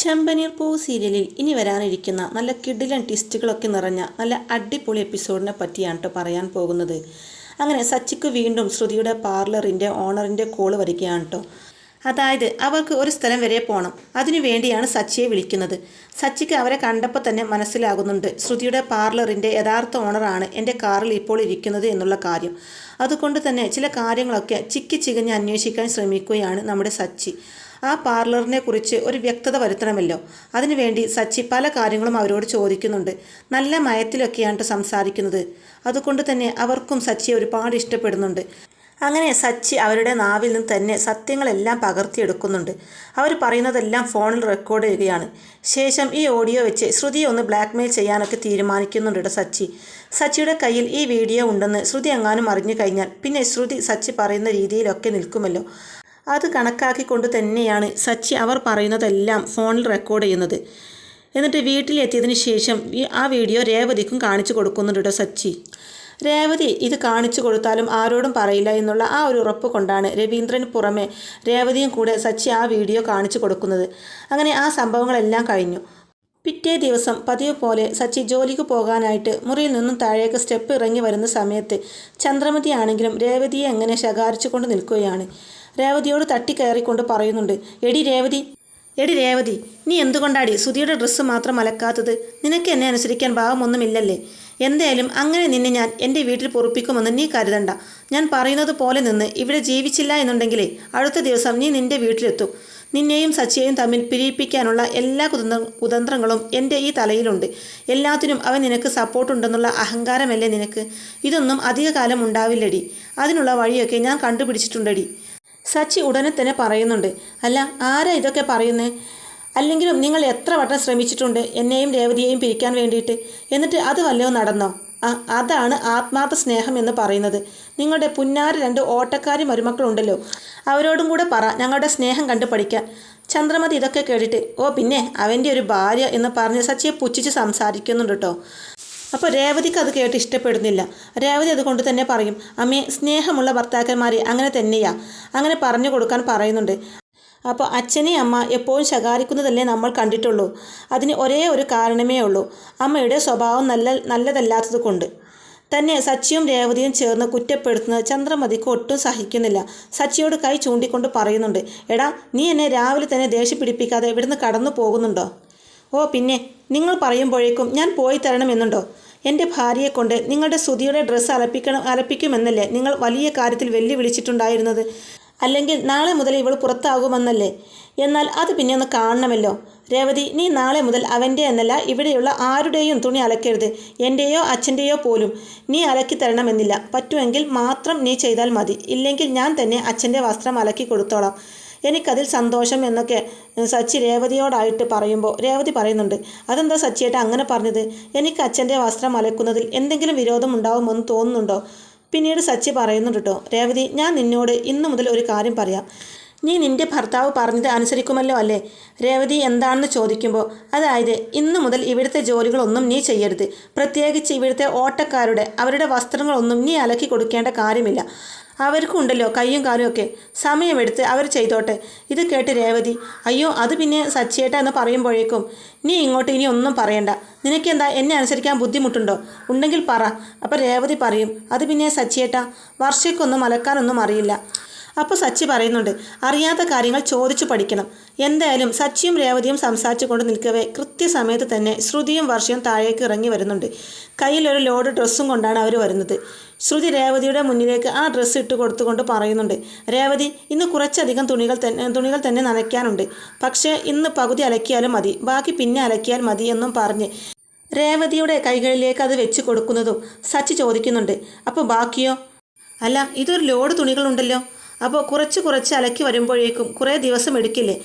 ചെമ്പനീർ പൂ സീരിയലിൽ ഇനി വരാനിരിക്കുന്ന നല്ല കിടിലൻ ട്വിസ്റ്റുകളൊക്കെ നിറഞ്ഞ നല്ല അടിപൊളി എപ്പിസോഡിനെ പറ്റിയാണ് കേട്ടോ പറയാൻ പോകുന്നത്. അങ്ങനെ സച്ചിക്ക് വീണ്ടും ശ്രുതിയുടെ പാർലറിന്റെ ഓണറിന്റെ കോൾ വരികയാണ് കേട്ടോ അതായത് അവർക്ക് ഒരു സ്ഥലം വരെ പോകണം അതിനു വേണ്ടിയാണ് സച്ചിയെ വിളിക്കുന്നത്. സച്ചിക്ക് അവരെ കണ്ടപ്പോൾ തന്നെ മനസ്സിലാകുന്നുണ്ട്. ശ്രുതിയുടെ പാർലറിന്റെ യഥാർത്ഥ ഓണറാണ് എന്റെ കാറിൽ ഇപ്പോൾ ഇരിക്കുന്നത് എന്നുള്ള കാര്യം. അതുകൊണ്ട് തന്നെ ചില കാര്യങ്ങളൊക്കെ ചിക്കി ചികഞ്ഞ് അന്വേഷിക്കാൻ ശ്രമിക്കുകയാണ് നമ്മുടെ സച്ചി. ആ പാർലറിനെ കുറിച്ച് ഒരു വ്യക്തത വരുത്തണമല്ലോ. അതിനുവേണ്ടി സച്ചി പല കാര്യങ്ങളും അവരോട് ചോദിക്കുന്നുണ്ട്. നല്ല മയത്തിലൊക്കെയാണ് സംസാരിക്കുന്നത്. അതുകൊണ്ട് തന്നെ അവർക്കും സച്ചിയെ ഒരുപാട് ഇഷ്ടപ്പെടുന്നുണ്ട്. അങ്ങനെ സച്ചി അവരുടെ നാവിൽ നിന്ന് തന്നെ സത്യങ്ങളെല്ലാം പകർത്തിയെടുക്കുന്നുണ്ട്. അവർ പറയുന്നതെല്ലാം ഫോണിൽ റെക്കോർഡ് ചെയ്യുകയാണ്. ശേഷം ഈ ഓഡിയോ വെച്ച് ശ്രുതിയെ ഒന്ന് ബ്ലാക്ക്മെയിൽ ചെയ്യാനൊക്കെ തീരുമാനിക്കുന്നുണ്ട് കേട്ടോ സച്ചി. സച്ചിയുടെ കയ്യിൽ ഈ വീഡിയോ ഉണ്ടെന്ന് ശ്രുതി എങ്ങാനും അറിഞ്ഞു കഴിഞ്ഞാൽ പിന്നെ ശ്രുതി സച്ചി പറയുന്ന രീതിയിലൊക്കെ നിൽക്കുമല്ലോ. അത് കണക്കാക്കിക്കൊണ്ട് തന്നെയാണ് സച്ചി അവർ പറയുന്നതെല്ലാം ഫോണിൽ റെക്കോർഡ് ചെയ്യുന്നത്. എന്നിട്ട് വീട്ടിലെത്തിയതിന് ശേഷം ആ വീഡിയോ രേവതിക്കും കാണിച്ചു കൊടുക്കുന്നുണ്ട് കേട്ടോ സച്ചി. രേവതി ഇത് കാണിച്ചു കൊടുത്താലും ആരോടും പറയില്ല എന്നുള്ള ആ ഒരു ഉറപ്പ് കൊണ്ടാണ് രവീന്ദ്രൻ പുറമെ രേവതിയും കൂടെ സച്ചി ആ വീഡിയോ കാണിച്ചു കൊടുക്കുന്നത്. അങ്ങനെ ആ സംഭവങ്ങളെല്ലാം കഴിഞ്ഞു. പിറ്റേ ദിവസം പതിവ് പോലെ സച്ചി ജോലിക്ക് പോകാനായിട്ട് മുറിയിൽ നിന്നും താഴേക്ക് സ്റ്റെപ്പ് ഇറങ്ങി വരുന്ന സമയത്ത് ചന്ദ്രമതി ആണെങ്കിലും രേവതിയെ എങ്ങനെ ശകാരിച്ചു കൊണ്ട് നിൽക്കുകയാണ്. രേവതിയോട് തട്ടിക്കയറിക്കൊണ്ട് പറയുന്നുണ്ട് എടി രേവതി എടി രേവതി നീ എന്തുകൊണ്ടാടി സുധിയുടെ ഡ്രസ്സ് മാത്രം അലക്കാത്തത്? നിനക്ക് എന്നെ അനുസരിക്കാൻ ഭാവമൊന്നുമില്ലല്ലേ? എന്തായാലും അങ്ങനെ നിന്നെ ഞാൻ എന്റെ വീട്ടിൽ പൊറുപ്പിക്കുമെന്ന് നീ കരുതണ്ട. ഞാൻ പറയുന്നത് പോലെ നിന്ന് ഇവിടെ ജീവിച്ചില്ല എന്നുണ്ടെങ്കിലേ അടുത്ത ദിവസം നീ നിന്റെ വീട്ടിലെത്തും. നിന്നെയും സച്ചിയെയും തമ്മിൽ പിരിയിപ്പിക്കാനുള്ള എല്ലാ കുതന്ത്ര കുതന്ത്രങ്ങളും എന്റെ ഈ തലയിലുണ്ട്. എല്ലാത്തിനും അവൻ നിനക്ക് സപ്പോർട്ടുണ്ടെന്നുള്ള അഹങ്കാരമല്ലേ നിനക്ക്? ഇതൊന്നും അധികകാലം ഉണ്ടാവില്ലടി. അതിനുള്ള വഴിയൊക്കെ ഞാൻ കണ്ടുപിടിച്ചിട്ടുണ്ടടി. സച്ചി ഉടനെ തന്നെ പറയുന്നുണ്ട്. അല്ല ആരാ ഇതൊക്കെ പറയുന്നേ? അല്ലെങ്കിലും നിങ്ങൾ എത്ര വട്ടം ശ്രമിച്ചിട്ടുണ്ട് എന്നെയും രേവതിയെയും പിരിക്കാൻ വേണ്ടിയിട്ട്? എന്നിട്ട് അത് വല്ലതും നടന്നോ? ആ അതാണ് ആത്മാർത്ഥ സ്നേഹം എന്ന് പറയുന്നത്. നിങ്ങളുടെ പുന്നാര രണ്ട് ഓട്ടക്കാരി മരുമക്കളുണ്ടല്ലോ. അവരോടും കൂടെ പറ ഞങ്ങളുടെ സ്നേഹം കണ്ടു പഠിക്കാൻ. ചന്ദ്രമതി ഇതൊക്കെ കേട്ടിട്ട് ഓ പിന്നെ അവന്റെ ഒരു ഭാര്യ എന്ന് പറഞ്ഞ് സച്ചിയെ പുച്ഛിച്ച് സംസാരിക്കുന്നുണ്ട് കേട്ടോ അപ്പോൾ രേവതിക്ക് അത് കേട്ട് ഇഷ്ടപ്പെടുന്നില്ല. രേവതി അതുകൊണ്ട് തന്നെ പറയും അമ്മേ സ്നേഹമുള്ള ഭർത്താക്കന്മാരെ അങ്ങനെ തന്നെയാ. അങ്ങനെ പറഞ്ഞു കൊടുക്കാൻ പറയുന്നുണ്ട്. അപ്പോൾ അച്ഛനെ അമ്മ എപ്പോഴും ശകാരിക്കുന്നതല്ലേ നമ്മൾ കണ്ടിട്ടുള്ളൂ. അതിന് ഒരേ ഒരു കാരണമേ ഉള്ളൂ. അമ്മയുടെ സ്വഭാവം നല്ല നല്ലതല്ലാത്തത് കൊണ്ട്. തന്നെ സച്ചിയും രേവതിയും ചേർന്ന് കുറ്റപ്പെടുത്തുന്നത് ചന്ദ്രമതിക്ക് ഒട്ടും സഹിക്കുന്നില്ല. സച്ചിയോട് കൈ ചൂണ്ടിക്കൊണ്ട് പറയുന്നുണ്ട് എടാ നീ എന്നെ രാവിലെ തന്നെ ദേഷ്യം പിടിപ്പിക്കാതെ ഇവിടുന്ന് കടന്നു പോകുന്നുണ്ടോ? ഓ പിന്നെ നിങ്ങൾ പറയുമ്പോഴേക്കും ഞാൻ പോയി തരണമെന്നുണ്ടോ എന്റെ ഭാര്യയെ കൊണ്ട് നിങ്ങളുടെ സുധിയുടെ ഡ്രസ്സ് അലപ്പിക്കണം അലപ്പിക്കുമെന്നല്ലേ നിങ്ങൾ വലിയ കാര്യത്തിൽ വെല്ലുവിളിച്ചിട്ടുണ്ടായിരുന്നത്? അല്ലെങ്കിൽ നാളെ മുതൽ ഇവൾ പുറത്താകുമെന്നല്ലേ? എന്നാൽ അത് പിന്നെ ഒന്ന് കാണണമല്ലോ. രേവതി നീ നാളെ മുതൽ അവന്റെ എന്നല്ല ഇവിടെയുള്ള ആരുടെയും തുണി അലക്കരുത്. എന്റെയോ അച്ഛന്റെയോ പോലും നീ അലക്കി തരണമെന്നില്ല. പറ്റുമെങ്കിൽ മാത്രം നീ ചെയ്താൽ മതി. ഇല്ലെങ്കിൽ ഞാൻ തന്നെ അച്ഛന്റെ വസ്ത്രം അലക്കി കൊടുത്തോളാം. എനിക്കതിൽ സന്തോഷം എന്നൊക്കെ സച്ചി രേവതിയോടായിട്ട് പറയുമ്പോൾ രേവതി പറയുന്നുണ്ട്. അതെന്താ സച്ചിയേട്ട അങ്ങനെ പറഞ്ഞത്? എനിക്ക് അച്ഛന്റെ വസ്ത്രം അലക്കുന്നതിൽ എന്തെങ്കിലും വിരോധം ഉണ്ടാവുമെന്ന് തോന്നുന്നുണ്ടോ? പിന്നീട് സച്ചി പറയുന്നുണ്ട് കേട്ടോ രേവതി ഞാൻ നിന്നോട് ഇന്നു മുതൽ ഒരു കാര്യം പറയാം. നീ നിന്റെ ഭർത്താവ് പറഞ്ഞത് അനുസരിക്കുമല്ലോ അല്ലേ? രേവതി എന്താണെന്ന് ചോദിക്കുമ്പോൾ അതായത് ഇന്നു മുതൽ ഇവിടുത്തെ ജോലികളൊന്നും നീ ചെയ്യരുത്. പ്രത്യേകിച്ച് ഇവിടുത്തെ ഓട്ടക്കാരുടെ അവരുടെ വസ്ത്രങ്ങളൊന്നും നീ അലക്കി കൊടുക്കേണ്ട കാര്യമില്ല. അവർക്കും ഉണ്ടല്ലോ കയ്യും കാലും ഒക്കെ. സമയമെടുത്ത് അവർ ചെയ്തോട്ടെ. ഇത് കേട്ട് രേവതി അയ്യോ അത് പിന്നെ സച്ചിയേട്ട എന്ന് പറയുമ്പോഴേക്കും നീ ഇങ്ങോട്ട് ഇനി ഒന്നും പറയണ്ട. നിനക്കെന്താ എന്നെ അനുസരിക്കാൻ ബുദ്ധിമുട്ടുണ്ടോ? ഉണ്ടെങ്കിൽ പറ. അപ്പം രേവതി പറയും അത് പിന്നെ സച്ചിയേട്ട. വർഷയ്ക്കൊന്നും അലക്കാനൊന്നും അറിയില്ല. അപ്പോൾ സച്ചി പറയുന്നുണ്ട് അറിയാത്ത കാര്യങ്ങൾ ചോദിച്ചു പഠിക്കണം. എന്തായാലും സച്ചിയും രേവതിയും സംസാരിച്ചു കൊണ്ട് നിൽക്കവേ കൃത്യസമയത്ത് തന്നെ ശ്രുതിയും വർഷയും താഴേക്ക് ഇറങ്ങി വരുന്നുണ്ട്. കയ്യിലൊരു ലോഡ് ഡ്രസ്സും കൊണ്ടാണ് അവർ വരുന്നത്. ശ്രുതി രേവതിയുടെ മുന്നിലേക്ക് ആ ഡ്രസ്സ് ഇട്ട് കൊടുത്തുകൊണ്ട് പറയുന്നുണ്ട് രേവതി ഇന്ന് കുറച്ചധികം തുണികൾ തന്നെ തുണികൾ തന്നെ നനയ്ക്കാനുണ്ട്. പക്ഷേ ഇന്ന് പകുതി അലക്കിയാലും മതി. ബാക്കി പിന്നെ അലക്കിയാൽ മതി എന്നും പറഞ്ഞ് രേവതിയുടെ കൈകളിലേക്ക് അത് വെച്ച് കൊടുക്കുന്നതും സച്ചി ചോദിക്കുന്നുണ്ട് അപ്പോൾ ബാക്കിയോ? അല്ല ഇതൊരു ലോഡ് തുണികളുണ്ടല്ലോ. അപ്പോൾ കുറച്ച് കുറച്ച് അലക്കി വരുമ്പോഴേക്കും കുറേ ദിവസം എടുക്കില്ലേ?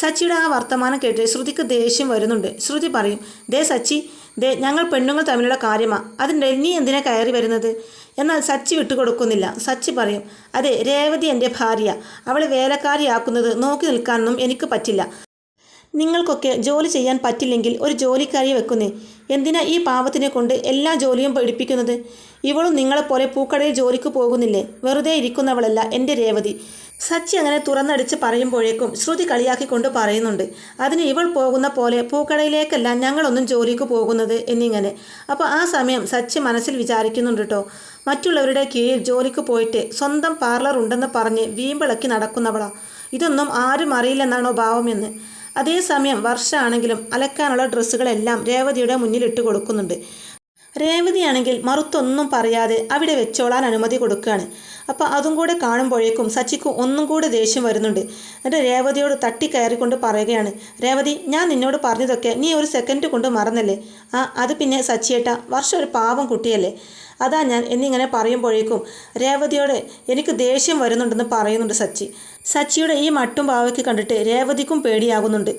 സച്ചിയുടെ ആ വർത്തമാനം കേട്ട് ശ്രുതിക്ക് ദേഷ്യം വരുന്നുണ്ട്. ശ്രുതി പറയും ദേ സച്ചി ദേ ഞങ്ങൾ പെണ്ണുങ്ങൾ തമ്മിലുള്ള കാര്യമാണ് അതിന്റെ നീ എന്തിനാ കയറി വരുന്നത്? എന്നാൽ സച്ചി വിട്ടുകൊടുക്കുന്നില്ല. സച്ചി പറയും അതെ രേവതി എന്റെ ഭാര്യ. അവളെ വേലക്കാരിയാക്കുന്നത് നോക്കി നിൽക്കാനൊന്നും എനിക്ക് പറ്റില്ല. നിങ്ങൾക്കൊക്കെ ജോലി ചെയ്യാൻ പറ്റില്ലെങ്കിൽ ഒരു ജോലിക്കാരിയെ വെക്കുന്നേ. എന്തിനാ ഈ പാവത്തിനെ കൊണ്ട് എല്ലാ ജോലിയും പഠിപ്പിക്കുന്നത്? ഇവളും നിങ്ങളെപ്പോലെ പൂക്കടയിൽ ജോലിക്ക് പോകുന്നില്ലേ? വെറുതെ ഇരിക്കുന്നവളല്ല എന്റെ രേവതി. സച്ചി അങ്ങനെ തുറന്നടിച്ച് പറയുമ്പോഴേക്കും ശ്രുതി കളിയാക്കിക്കൊണ്ട് പറയുന്നുണ്ട് അതിന് ഇവൾ പോകുന്ന പോലെ പൂക്കടയിലേക്കല്ല ഞങ്ങളൊന്നും ജോലിക്ക് പോകുന്നത് എന്നിങ്ങനെ. അപ്പോൾ ആ സമയം സച്ചി മനസ്സിൽ വിചാരിക്കുന്നുണ്ട് കേട്ടോ മറ്റുള്ളവരുടെ കീഴിൽ ജോലിക്ക് പോയിട്ട് സ്വന്തം പാർലർ ഉണ്ടെന്ന് പറഞ്ഞ് വീമ്പിളക്കി നടക്കുന്നവളാ. ഇതൊന്നും ആരും അറിയില്ലെന്നാണോ ഭാവമെന്ന്? അതേസമയം വർഷമാണെങ്കിലും അലക്കാനുള്ള ഡ്രസ്സുകളെല്ലാം രേവതിയുടെ മുന്നിലിട്ട് കൊടുക്കുന്നുണ്ട്. രേവതിയാണെങ്കിൽ മറുത്തൊന്നും പറയാതെ അവിടെ വെച്ചോളാൻ അനുമതി കൊടുക്കുകയാണ്. അപ്പോൾ അതും കൂടെ കാണുമ്പോഴേക്കും സച്ചിക്ക് ഒന്നും കൂടെ ദേഷ്യം വരുന്നുണ്ട്. എന്നിട്ട് രേവതിയോട് തട്ടി തട്ടിക്കയറിക്കൊണ്ട് പറയുകയാണ് രേവതി ഞാൻ നിന്നോട് പറഞ്ഞതൊക്കെ നീ ഒരു സെക്കൻഡ് കൊണ്ട് മറന്നല്ലേ? ആ അത് പിന്നെ സച്ചിയേട്ട വർഷം ഒരു പാവം കുട്ടിയല്ലേ? അതാ ഞാൻ എന്നിങ്ങനെ പറയുമ്പോഴേക്കും രേവതിയോട് എനിക്ക് ദേഷ്യം വരുന്നുണ്ടെന്ന് പറയുന്നുണ്ട് സച്ചി. സച്ചിയുടെ ഈ മട്ടും പാവയ്ക്ക് കണ്ടിട്ട് രേവതിക്കും പേടിയാകുന്നുണ്ട്.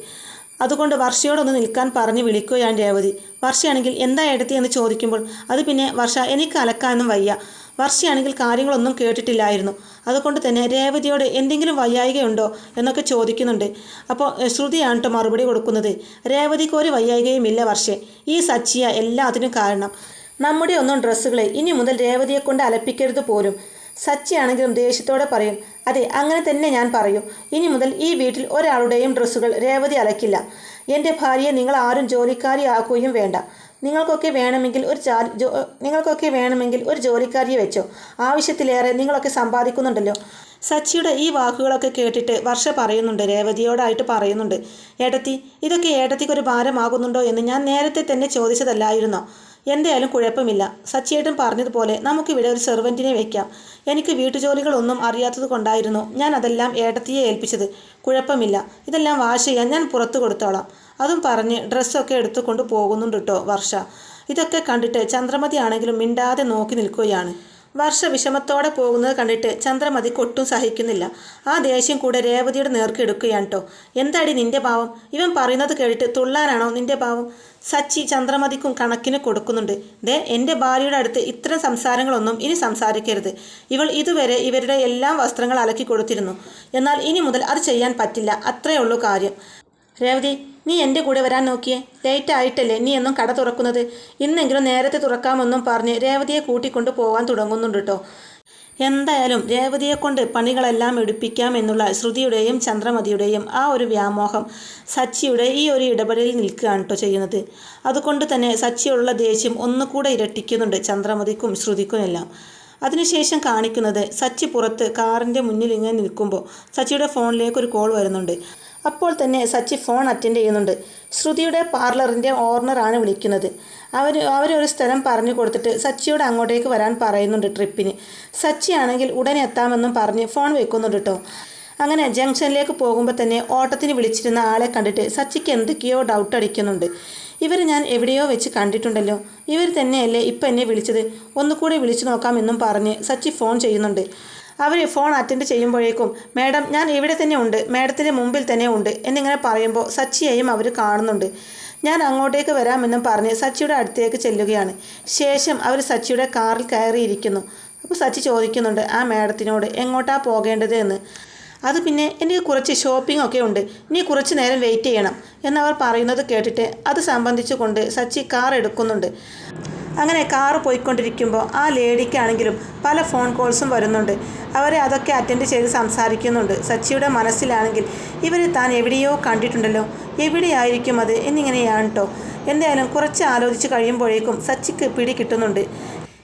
അതുകൊണ്ട് വർഷയോടൊന്ന് നിൽക്കാൻ പറഞ്ഞ് വിളിക്കുകയാണ് രേവതി. വർഷയാണെങ്കിൽ എന്താ എടുത്തി എന്ന് ചോദിക്കുമ്പോൾ അത് പിന്നെ വർഷ എനിക്ക് അലക്കാനൊന്നും വയ്യ. വർഷയാണെങ്കിൽ കാര്യങ്ങളൊന്നും കേട്ടിട്ടില്ലായിരുന്നു. അതുകൊണ്ട് തന്നെ രേവതിയോട് എന്തെങ്കിലും വയ്യായികയുണ്ടോ എന്നൊക്കെ ചോദിക്കുന്നുണ്ട്. അപ്പോൾ ശ്രുതിയാണ് കേട്ടോ മറുപടി കൊടുക്കുന്നത്. രേവതിക്ക് ഒരു വയ്യായികയുമില്ല വർഷേ. ഈ സച്ചിയ എല്ലാത്തിനും കാരണം. നമ്മുടെ ഒന്നും ഡ്രസ്സുകളെ ഇനി മുതൽ രേവതിയെ കൊണ്ട് അലപ്പിക്കരുത് പോലും. സച്ചിയാണെങ്കിലും ദേഷ്യത്തോടെ പറയും അതെ അങ്ങനെ തന്നെ ഞാൻ പറയും. ഇനി മുതൽ ഈ വീട്ടിൽ ഒരാളുടെയും ഡ്രസ്സുകൾ രേവതി അലക്കില്ല. എന്റെ ഭാര്യയെ നിങ്ങൾ ആരും ജോലിക്കാരിയാക്കുകയും വേണ്ട. നിങ്ങൾക്കൊക്കെ വേണമെങ്കിൽ ഒരു ജോ നിങ്ങൾക്കൊക്കെ വേണമെങ്കിൽ ഒരു ജോലിക്കാരിയെ വെച്ചോ. ആവശ്യത്തിലേറെ നിങ്ങളൊക്കെ സമ്പാദിക്കുന്നുണ്ടല്ലോ. സച്ചിയുടെ ഈ വാക്കുകളൊക്കെ കേട്ടിട്ട് വർഷ പറയുന്നുണ്ട് രേവതിയോടായിട്ട് പറയുന്നുണ്ട്. ഏടത്തി ഇതൊക്കെ ഏടത്തിക്കൊരു ഭാരമാകുന്നുണ്ടോ എന്ന് ഞാൻ നേരത്തെ തന്നെ ചോദിച്ചതല്ലായിരുന്നോ? എന്തായാലും കുഴപ്പമില്ല. സച്ചിയേട്ടൻ പറഞ്ഞതുപോലെ നമുക്കിവിടെ ഒരു സെർവന്റിനെ വെക്കാം. എനിക്ക് വീട്ടുജോലികളൊന്നും അറിയാത്തത് കൊണ്ടായിരുന്നു ഞാൻ അതെല്ലാം ഏട്ടത്തിയെ ഏൽപ്പിച്ചത്. കുഴപ്പമില്ല. ഇതെല്ലാം വാഷ് ചെയ്യാൻ ഞാൻ പുറത്തു കൊടുത്തോളാം. അതും പറഞ്ഞ് ഡ്രസ്സൊക്കെ എടുത്തുകൊണ്ട് പോകുന്നുണ്ട് കേട്ടോ വർഷ. ഇതൊക്കെ കണ്ടിട്ട് ചന്ദ്രമതി ആണെങ്കിലും മിണ്ടാതെ നോക്കി നിൽക്കുകയാണ്. വർഷ വിഷമത്തോടെ പോകുന്നത് കണ്ടിട്ട് ചന്ദ്രമതിക്ക് ഒട്ടും സഹിക്കുന്നില്ല. ആ ദേഷ്യം കൂടെ രേവതിയുടെ നേർക്കെടുക്കുകയാണ് കേട്ടോ എന്താടി നിന്റെ ഭാവം ഇവൻ പറയുന്നത് കേട്ടിട്ട് തുള്ളാനാണോ നിന്റെ ഭാവം സച്ചി ചന്ദ്രമതിക്കും കണക്കിന് കൊടുക്കുന്നുണ്ട്. ദേ എന്റെ ഭാര്യയുടെ അടുത്ത് ഇത്തരം സംസാരങ്ങളൊന്നും ഇനി സംസാരിക്കരുത്. ഇവൾ ഇതുവരെ ഇവരുടെ എല്ലാ വസ്ത്രങ്ങൾ അലക്കി കൊടുത്തിരുന്നു. എന്നാൽ ഇനി മുതൽ അത് ചെയ്യാൻ പറ്റില്ല. അത്രയേ ഉള്ളൂ കാര്യം. രേവതി നീ എന്റെ കൂടെ വരാൻ നോക്കിയേ. ലേറ്റ് ആയിട്ടല്ലേ നീ എന്നും കട തുറക്കുന്നത്? ഇന്നെങ്കിലും നേരത്തെ തുറക്കാമെന്നും പറഞ്ഞ് രേവതിയെ കൂട്ടിക്കൊണ്ട് പോകാൻ തുടങ്ങുന്നുണ്ട് കേട്ടോ എന്തായാലും രേവതിയെ കൊണ്ട് പണികളെല്ലാം എടുപ്പിക്കാം എന്നുള്ള ശ്രുതിയുടെയും ചന്ദ്രമതിയുടെയും ആ ഒരു വ്യാമോഹം സച്ചിയുടെ ഈ ഒരു ഇടപെടലിൽ നിൽക്കുകയാണ് കേട്ടോ ചെയ്യുന്നത്. അതുകൊണ്ട് തന്നെ സച്ചിയോടുള്ള ദേഷ്യം ഒന്നുകൂടെ ഇരട്ടിക്കുന്നുണ്ട് ചന്ദ്രമതിക്കും ശ്രുതിക്കും എല്ലാം അതിനുശേഷം കാണിക്കുന്നത് സച്ചി പുറത്ത് കാറിന്റെ മുന്നിൽ ഇങ്ങനെ നിൽക്കുമ്പോൾ സച്ചിയുടെ ഫോണിലേക്ക് ഒരു കോൾ വരുന്നുണ്ട്. അപ്പോൾ തന്നെ സച്ചി ഫോൺ അറ്റൻഡ് ചെയ്യുന്നുണ്ട്. ശ്രുതിയുടെ പാർലറിന്റെ ഓർണറാണ് വിളിക്കുന്നത്. അവർ അവരൊരു സ്ഥലം പറഞ്ഞു കൊടുത്തിട്ട് സച്ചിയോട് അങ്ങോട്ടേക്ക് വരാൻ പറയുന്നുണ്ട് ട്രിപ്പിന്. സച്ചി ആണെങ്കിൽ ഉടനെ എത്താമെന്നും പറഞ്ഞ് ഫോൺ വെക്കുന്നുണ്ട് കേട്ടോ അങ്ങനെ ജംഗ്ഷനിലേക്ക് പോകുമ്പോൾ തന്നെ ഓട്ടത്തിന് വിളിച്ചിരുന്ന ആളെ കണ്ടിട്ട് സച്ചിക്ക് എന്തൊക്കെയോ ഡൗട്ട് അടിക്കുന്നുണ്ട്. ഇവർ ഞാൻ എവിടെയോ വെച്ച് കണ്ടിട്ടുണ്ടല്ലോ. ഇവർ തന്നെയല്ലേ ഇപ്പം എന്നെ വിളിച്ചത്. ഒന്നുകൂടി വിളിച്ചു നോക്കാമെന്നും പറഞ്ഞ് സച്ചി ഫോൺ ചെയ്യുന്നുണ്ട്. അവർ ഫോൺ അറ്റൻഡ് ചെയ്യുമ്പോഴേക്കും മാഡം ഞാൻ ഇവിടെ തന്നെ ഉണ്ട് മാഡത്തിന്റെ മുമ്പിൽ തന്നെ ഉണ്ട് എന്നിങ്ങനെ പറയുമ്പോൾ സച്ചിയെയും അവർ കാണുന്നുണ്ട്. ഞാൻ അങ്ങോട്ടേക്ക് വരാമെന്നും പറഞ്ഞ് സച്ചിയുടെ അടുത്തേക്ക് ചെല്ലുകയാണ്. ശേഷം അവർ സച്ചിയുടെ കാറിൽ കയറിയിരിക്കുന്നു. അപ്പോൾ സച്ചി ചോദിക്കുന്നുണ്ട് ആ മാഡത്തിനോട് എങ്ങോട്ടാണ് പോകേണ്ടത് എന്ന്? അത് പിന്നെ എനിക്ക് കുറച്ച് ഷോപ്പിംഗ് ഒക്കെ ഉണ്ട്. നീ കുറച്ച് നേരം വെയിറ്റ് ചെയ്യണം എന്നവർ പറയുന്നത് കേട്ടിട്ട് അത് സംബന്ധിച്ചു കൊണ്ട് സച്ചി കാർ എടുക്കുന്നുണ്ട്. അങ്ങനെ കാർ പോയിക്കൊണ്ടിരിക്കുമ്പോൾ ആ ലേഡിക്കാണെങ്കിലും പല ഫോൺ കോൾസും വരുന്നുണ്ട്. അവരെ അതൊക്കെ അറ്റൻഡ് ചെയ്ത് സംസാരിക്കുന്നുണ്ട്. സച്ചിയുടെ മനസ്സിലാണെങ്കിൽ ഇവരെ താൻ എവിടെയോ കണ്ടിട്ടുണ്ടല്ലോ. എവിടെയായിരിക്കും അത് എന്നിങ്ങനെയാണ് കേട്ടോ എന്തായാലും കുറച്ച് ആലോചിച്ച് കഴിയുമ്പോഴേക്കും സച്ചിക്ക് പിടി കിട്ടുന്നുണ്ട്.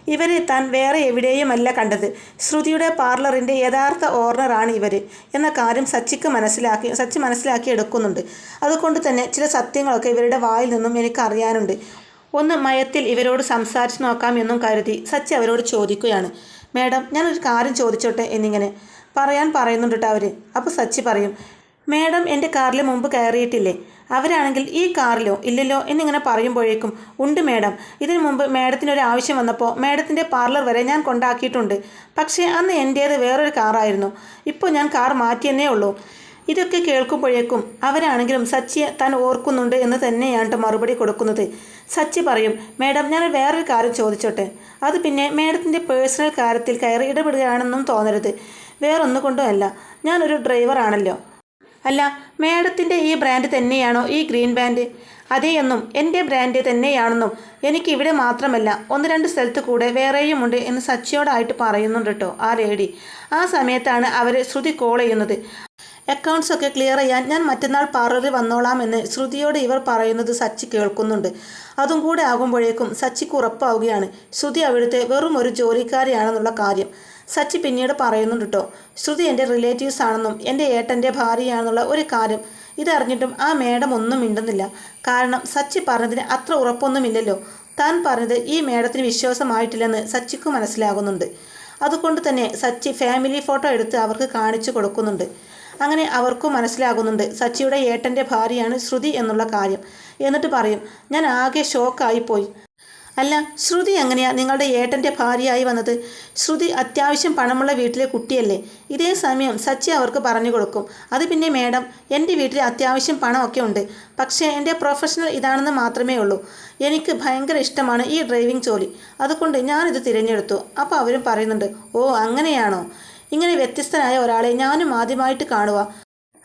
ഇവരെ താൻ വേറെ എവിടെയുമല്ല കണ്ടത്. ശ്രുതിയുടെ പാർലറിന്റെ യഥാർത്ഥ ഓർണറാണ് ഇവർ എന്ന കാര്യം സച്ചിക്ക് മനസ്സിലാക്കി സച്ചി മനസ്സിലാക്കി എടുക്കുന്നുണ്ട്. അതുകൊണ്ട് തന്നെ ചില സത്യങ്ങളൊക്കെ ഇവരുടെ വായിൽ നിന്നും എനിക്ക് അറിയാനുണ്ട്. ഒന്ന് മയത്തിൽ ഇവരോട് സംസാരിച്ചു നോക്കാം എന്നും കരുതി സച്ചി അവരോട് ചോദിക്കുകയാണ്. മേഡം ഞാനൊരു കാര്യം ചോദിച്ചോട്ടെ എന്നിങ്ങനെ. പറയാൻ പറയുന്നുണ്ട് കേട്ടോ അവർ അപ്പോൾ സച്ചി പറയും. മേഡം എന്റെ കാറിൽ മുമ്പ് കയറിയിട്ടില്ലേ? അവരാണെങ്കിൽ ഈ കാറിലോ ഇല്ലല്ലോ എന്നിങ്ങനെ പറയുമ്പോഴേക്കും ഉണ്ട് മാഡം. ഇതിനു മുമ്പ് മാഡത്തിനൊരു ആവശ്യം വന്നപ്പോൾ മാഡത്തിന്റെ പാർലർ വരെ ഞാൻ കൊണ്ടാക്കിയിട്ടുണ്ട്. പക്ഷേ അന്ന് എന്റേത് വേറൊരു കാറായിരുന്നു. ഇപ്പോൾ ഞാൻ കാർ മാറ്റിയെന്നേ ഉള്ളൂ. ഇതൊക്കെ കേൾക്കുമ്പോഴേക്കും അവരാണെങ്കിലും സച്ചിയെ താൻ ഓർക്കുന്നുണ്ട് എന്ന് തന്നെയാണ് മറുപടി കൊടുക്കുന്നത്. സച്ചി പറയും മാഡം ഞാൻ വേറൊരു കാര്യം ചോദിച്ചോട്ടെ. അത് പിന്നെ മാഡത്തിന്റെ പേഴ്സണൽ കാര്യത്തിൽ കയറി ഇടപെടുകയാണെന്നും തോന്നരുത്. വേറൊന്നും കൊണ്ടുമല്ല ഞാനൊരു ഡ്രൈവറാണല്ലോ. അല്ല മേഡത്തിന്റെ ഈ ബ്രാൻഡ് തന്നെയാണോ ഈ ഗ്രീൻ ബാൻഡ് അതേയെന്നും എന്റെ ബ്രാൻഡ് തന്നെയാണെന്നും എനിക്ക് ഇവിടെ മാത്രമല്ല ഒന്ന് രണ്ട് സ്ഥലത്ത് കൂടെ വേറെയും ഉണ്ട് എന്ന് സച്ചിയോടായിട്ട് പറയുന്നുണ്ട് കേട്ടോ ആ ലേഡി ആ സമയത്താണ് അവർ ശ്രുതി കോൾ ചെയ്യുന്നത്. അക്കൗണ്ട്സ് ഒക്കെ ക്ലിയർ ചെയ്യാൻ ഞാൻ മറ്റന്നാൾ പാർലറിൽ വന്നോളാമെന്ന് ശ്രുതിയോട് ഇവർ പറയുന്നത് സച്ചി കേൾക്കുന്നുണ്ട്. അതും കൂടെ ആകുമ്പോഴേക്കും സച്ചിക്ക് ഉറപ്പാവുകയാണ്. ശ്രുതി അവിടുത്തെ വെറും ഒരു ജോലിക്കാരിയാണെന്നുള്ള കാര്യം. സച്ചി പിന്നീട് പറയുന്നുണ്ട് കേട്ടോ ശ്രുതി എന്റെ റിലേറ്റീവ്സ് ആണെന്നും എന്റെ ഏട്ടന്റെ ഭാര്യയാണെന്നുള്ള ഒരു കാര്യം. ഇതറിഞ്ഞിട്ടും ആ മേഡം ഒന്നും മിണ്ടുന്നില്ല. കാരണം സച്ചി പറഞ്ഞതിന് അത്ര ഉറപ്പൊന്നുമില്ലല്ലോ. താൻ പറഞ്ഞത് ഈ മേഡത്തിന് വിശ്വാസമായിട്ടില്ലെന്ന് സച്ചിക്ക് മനസ്സിലാകുന്നുണ്ട്. അതുകൊണ്ട് തന്നെ സച്ചി ഫാമിലി ഫോട്ടോ എടുത്ത് അവർക്ക് കാണിച്ചു കൊടുക്കുന്നുണ്ട്. അങ്ങനെ അവർക്കും മനസ്സിലാകുന്നുണ്ട് സച്ചിയുടെ ഏട്ടന്റെ ഭാര്യയാണ് ശ്രുതി എന്നുള്ള കാര്യം. എന്നിട്ട് പറയും ഞാൻ ആകെ ഷോക്കായിപ്പോയി അല്ല ശ്രുതി എങ്ങനെയാ നിങ്ങളുടെ ഏട്ടന്റെ ഭാര്യയായി വന്നത്? ശ്രുതി അത്യാവശ്യം പണമുള്ള വീട്ടിലെ കുട്ടിയല്ലേ. ഇതേ സമയം സച്ചി അവർക്ക് പറഞ്ഞു കൊടുക്കും. അത് പിന്നെ മേഡം എന്റെ വീട്ടിൽ അത്യാവശ്യം പണമൊക്കെ ഉണ്ട്. പക്ഷേ എന്റെ പ്രൊഫഷണൽ ഇതാണെന്ന് മാത്രമേ ഉള്ളൂ. എനിക്ക് ഭയങ്കര ഇഷ്ടമാണ് ഈ ഡ്രൈവിംഗ് ജോലി. അതുകൊണ്ട് ഞാനിത് തിരഞ്ഞെടുത്തു. അപ്പോൾ അവരും പറയുന്നുണ്ട് ഓ അങ്ങനെയാണോ? ഇങ്ങനെ വ്യത്യസ്തനായ ഒരാളെ ഞാനും ആദ്യമായിട്ട് കാണുക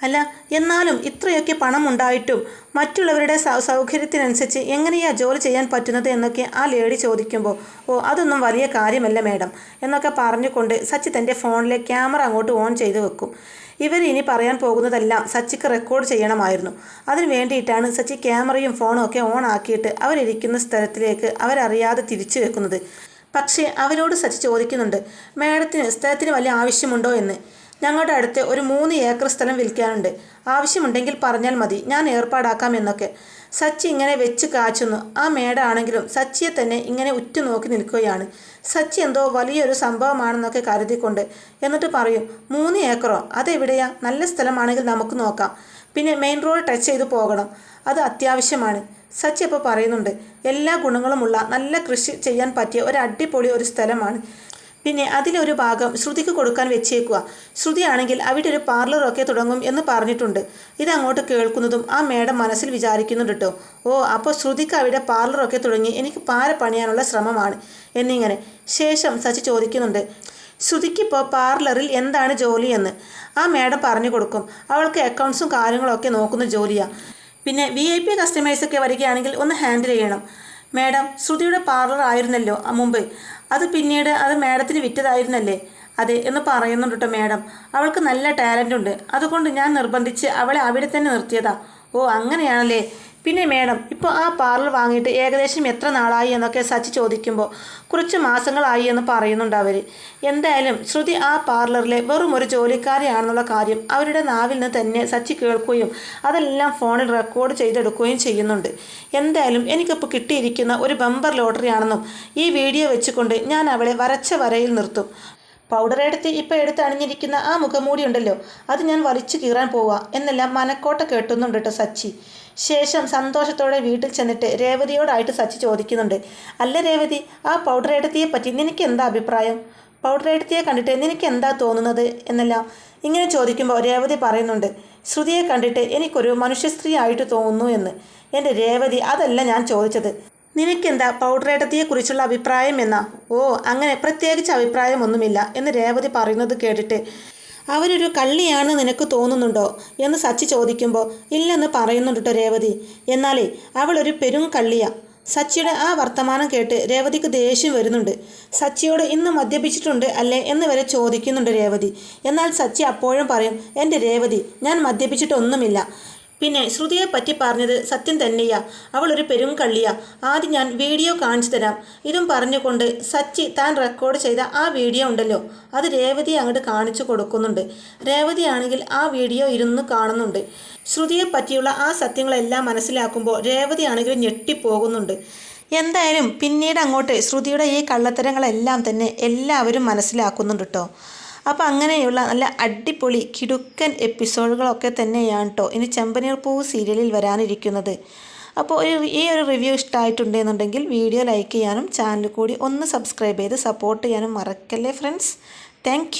അല്ല എന്നാലും ഇത്രയൊക്കെ പണം ഉണ്ടായിട്ടും മറ്റുള്ളവരുടെ സൗകര്യത്തിനനുസരിച്ച് എങ്ങനെയാ ജോലി ചെയ്യാൻ പറ്റുന്നത് എന്നൊക്കെ ആ ലേഡി ചോദിക്കുമ്പോൾ ഓ അതൊന്നും വലിയ കാര്യമല്ല മേഡം എന്നൊക്കെ പറഞ്ഞുകൊണ്ട് സച്ചി തന്റെ ഫോണിലെ ക്യാമറ അങ്ങോട്ട് ഓൺ ചെയ്ത് വെക്കും. ഇവർ ഇനി പറയാൻ പോകുന്നതെല്ലാം സച്ചിക്ക് റെക്കോർഡ് ചെയ്യണമായിരുന്നു. അതിന് വേണ്ടിയിട്ടാണ് സച്ചി ക്യാമറയും ഫോണും ഒക്കെ ഓൺ ആക്കിയിട്ട് അവരിരിക്കുന്ന സ്ഥലത്തിലേക്ക് അവരറിയാതെ തിരിച്ചു വെക്കുന്നത്. പക്ഷേ അവരോട് സച്ചി ചോദിക്കുന്നുണ്ട് മേഡത്തിന് സ്ഥലത്തിന് വലിയ ആവശ്യമുണ്ടോ എന്ന്? ഞങ്ങളുടെ അടുത്ത് ഒരു മൂന്ന് ഏക്കർ സ്ഥലം വിൽക്കാനുണ്ട്. ആവശ്യമുണ്ടെങ്കിൽ പറഞ്ഞാൽ മതി. ഞാൻ ഏർപ്പാടാക്കാം എന്നൊക്കെ. സച്ചി ഇങ്ങനെ വെച്ച് കാച്ചുന്നു. ആ മേടാണെങ്കിലും സച്ചിയെ തന്നെ ഇങ്ങനെ ഉറ്റുനോക്കി നിൽക്കുകയാണ്. സച്ചി എന്തോ വലിയൊരു സംഭവമാണെന്നൊക്കെ കരുതിക്കൊണ്ട് എന്നിട്ട് പറയും മൂന്ന് ഏക്കറോ? അതെവിടെയാ? നല്ല സ്ഥലമാണെങ്കിൽ നമുക്ക് നോക്കാം. പിന്നെ മെയിൻ റോഡ് ടച്ച് ചെയ്ത് പോകണം. അത് അത്യാവശ്യമാണ്. സച്ചി അപ്പോൾ പറയുന്നുണ്ട് എല്ലാ ഗുണങ്ങളുമുള്ള നല്ല കൃഷി ചെയ്യാൻ പറ്റിയ ഒരു അടിപൊളി ഒരു സ്ഥലമാണ്. പിന്നെ അതിലൊരു ഭാഗം ശ്രുതിക്ക് കൊടുക്കാൻ വെച്ചേക്കുക. ശ്രുതിയാണെങ്കിൽ അവിടെ ഒരു പാർലറൊക്കെ തുടങ്ങും എന്ന് പറഞ്ഞിട്ടുണ്ട്. ഇതങ്ങോട്ട് കേൾക്കുന്നതും ആ മേഡം മനസ്സിൽ വിചാരിക്കുന്നുണ്ട് കേട്ടോ ഓ അപ്പോൾ ശ്രുതിക്ക് അവിടെ പാർലറൊക്കെ തുടങ്ങി എനിക്ക് പാര പണിയാനുള്ള ശ്രമമാണ് എന്നിങ്ങനെ ശേഷം സച്ചി ചോദിക്കുന്നുണ്ട്. ശ്രുതിക്കിപ്പോൾ പാർലറിൽ എന്താണ് ജോലി എന്ന് ആ മേഡം പറഞ്ഞു കൊടുക്കും. അവൾക്ക് അക്കൗണ്ട്സും കാര്യങ്ങളൊക്കെ നോക്കുന്ന ജോലിയാണ് പിന്നെ വി ഐ പി കസ്റ്റമേഴ്സൊക്കെ വരികയാണെങ്കിൽ ഒന്ന് ഹാൻഡിൽ ചെയ്യണം. മേഡം ശ്രുതിയുടെ പാർലർ ആയിരുന്നല്ലോ മുമ്പ്. അത് പിന്നീട് അത് മാഡത്തിന് വിറ്റതായിരുന്നല്ലേ? അതെ എന്ന് പറയുന്നുണ്ട് കേട്ടോ മാഡം. അവൾക്ക് നല്ല ടാലന്റ് ഉണ്ട്. അതുകൊണ്ട് ഞാൻ നിർബന്ധിച്ച് അവളെ അവിടെ തന്നെ നിർത്തിയതാ. ഓ അങ്ങനെയാണല്ലേ? പിന്നെ മേഡം ഇപ്പോൾ ആ പാർലർ വാങ്ങിയിട്ട് ഏകദേശം എത്ര നാളായി എന്നൊക്കെ സച്ചി ചോദിക്കുമ്പോൾ കുറച്ച് മാസങ്ങളായി എന്ന് പറയുന്നുണ്ട് അവർ എന്തായാലും ശ്രുതി ആ പാർലറിലെ വെറും ഒരു ജോലിക്കാരിയാണെന്നുള്ള കാര്യം അവരുടെ നാവിൽ നിന്ന് തന്നെ സച്ചി കേൾക്കുകയും അതെല്ലാം ഫോണിൽ റെക്കോർഡ് ചെയ്തെടുക്കുകയും ചെയ്യുന്നുണ്ട്. എന്തായാലും എനിക്കിപ്പോൾ കിട്ടിയിരിക്കുന്ന ഒരു ബമ്പർ ലോട്ടറിയാണെന്നും ഈ വീഡിയോ വെച്ചുകൊണ്ട് ഞാൻ അവളെ വരച്ച വരയിൽ നിർത്തും. പൗഡർ എടുത്ത് ഇപ്പോൾ എടുത്ത് അണിഞ്ഞിരിക്കുന്ന ആ മുഖംമൂടി ഉണ്ടല്ലോ അത് ഞാൻ വലിച്ചു കീറാൻ പോവാ എന്നെല്ലാം മനക്കോട്ട കേട്ടുന്നുണ്ട് കേട്ടോ സച്ചി. ശേഷം സന്തോഷത്തോടെ വീട്ടിൽ ചെന്നിട്ട് രേവതിയോടായിട്ട് സച്ചി ചോദിക്കുന്നുണ്ട്. അല്ല രേവതി ആ പൗഡർ എടുത്തിയെ പറ്റി നിനക്ക് എന്താ അഭിപ്രായം? പൗഡർ എടുത്തിയെ കണ്ടിട്ട് നിനക്ക് എന്താ തോന്നുന്നത്? എന്നെല്ലാം ഇങ്ങനെ ചോദിക്കുമ്പോൾ രേവതി പറയുന്നുണ്ട് ശ്രുതിയെ കണ്ടിട്ട് എനിക്കൊരു മനുഷ്യ സ്ത്രീ ആയിട്ട് തോന്നുന്നു എന്ന്. എന്റെ രേവതി അതല്ല ഞാൻ ചോദിച്ചത്. നിനക്കെന്താ പൗഡറേട്ടത്തെക്കുറിച്ചുള്ള അഭിപ്രായം എന്നാ? ഓ അങ്ങനെ പ്രത്യേകിച്ച് അഭിപ്രായമൊന്നുമില്ല എന്ന് രേവതി പറയുന്നത് കേട്ടിട്ട് അവരൊരു കള്ളിയാണ് നിനക്ക് തോന്നുന്നുണ്ടോ? എന്ന് സച്ചി ചോദിക്കുമ്പോൾ ഇല്ലെന്ന് പറയുന്നുണ്ട് രേവതി. എന്നാലേ അവളൊരു പെരും കള്ളിയാണ് സച്ചിയുടെ ആ വർത്തമാനം കേട്ട് രേവതിക്ക് ദേഷ്യം വരുന്നുണ്ട്. സച്ചിയോട് ഇന്ന് മദ്യപിച്ചിട്ടുണ്ട് അല്ലേ എന്ന് വരെ ചോദിക്കുന്നുണ്ട് രേവതി. എന്നാൽ സച്ചി അപ്പോഴും പറയും എന്റെ രേവതി ഞാൻ മദ്യപിച്ചിട്ടൊന്നുമില്ല. പിന്നെ ശ്രുതിയെ പറ്റി പറഞ്ഞത് സത്യം തന്നെയാ. അവൾ ഒരു പെരും കള്ളിയാ ആദ്യം ഞാൻ വീഡിയോ കാണിച്ചു തരാം. ഇതും പറഞ്ഞുകൊണ്ട് സച്ചി താൻ റെക്കോർഡ് ചെയ്ത ആ വീഡിയോ ഉണ്ടല്ലോ. അത് രേവതി അങ്ങോട്ട് കാണിച്ചു കൊടുക്കുന്നുണ്ട്. രേവതി ആണെങ്കിൽ ആ വീഡിയോ ഇരുന്ന് കാണുന്നുണ്ട്. ശ്രുതിയെ പറ്റിയുള്ള ആ സത്യങ്ങളെല്ലാം മനസ്സിലാക്കുമ്പോൾ രേവതി ആണെങ്കിൽ ഞെട്ടിപ്പോകുന്നുണ്ട്. എന്തായാലും പിന്നീട് അങ്ങോട്ട് ശ്രുതിയുടെ ഈ കള്ളത്തരങ്ങളെല്ലാം തന്നെ എല്ലാവരും മനസ്സിലാക്കുന്നുണ്ട് കേട്ടോ അപ്പോൾ അങ്ങനെയുള്ള നല്ല അടിപൊളി കിടുക്കൻ എപ്പിസോഡുകളൊക്കെ തന്നെയാണ് കേട്ടോ ഇനി ചെമ്പനീർ പൂവ് സീരിയലിൽ വരാനിരിക്കുന്നത്. അപ്പോൾ ഒരു ഈ ഒരു റിവ്യൂ ഇഷ്ടമായിട്ടുണ്ടെന്നുണ്ടെങ്കിൽ വീഡിയോ ലൈക്ക് ചെയ്യാനും ചാനൽ കൂടി ഒന്ന് സബ്സ്ക്രൈബ് ചെയ്ത് സപ്പോർട്ട് ചെയ്യാനും മറക്കല്ലേ ഫ്രണ്ട്സ്? താങ്ക്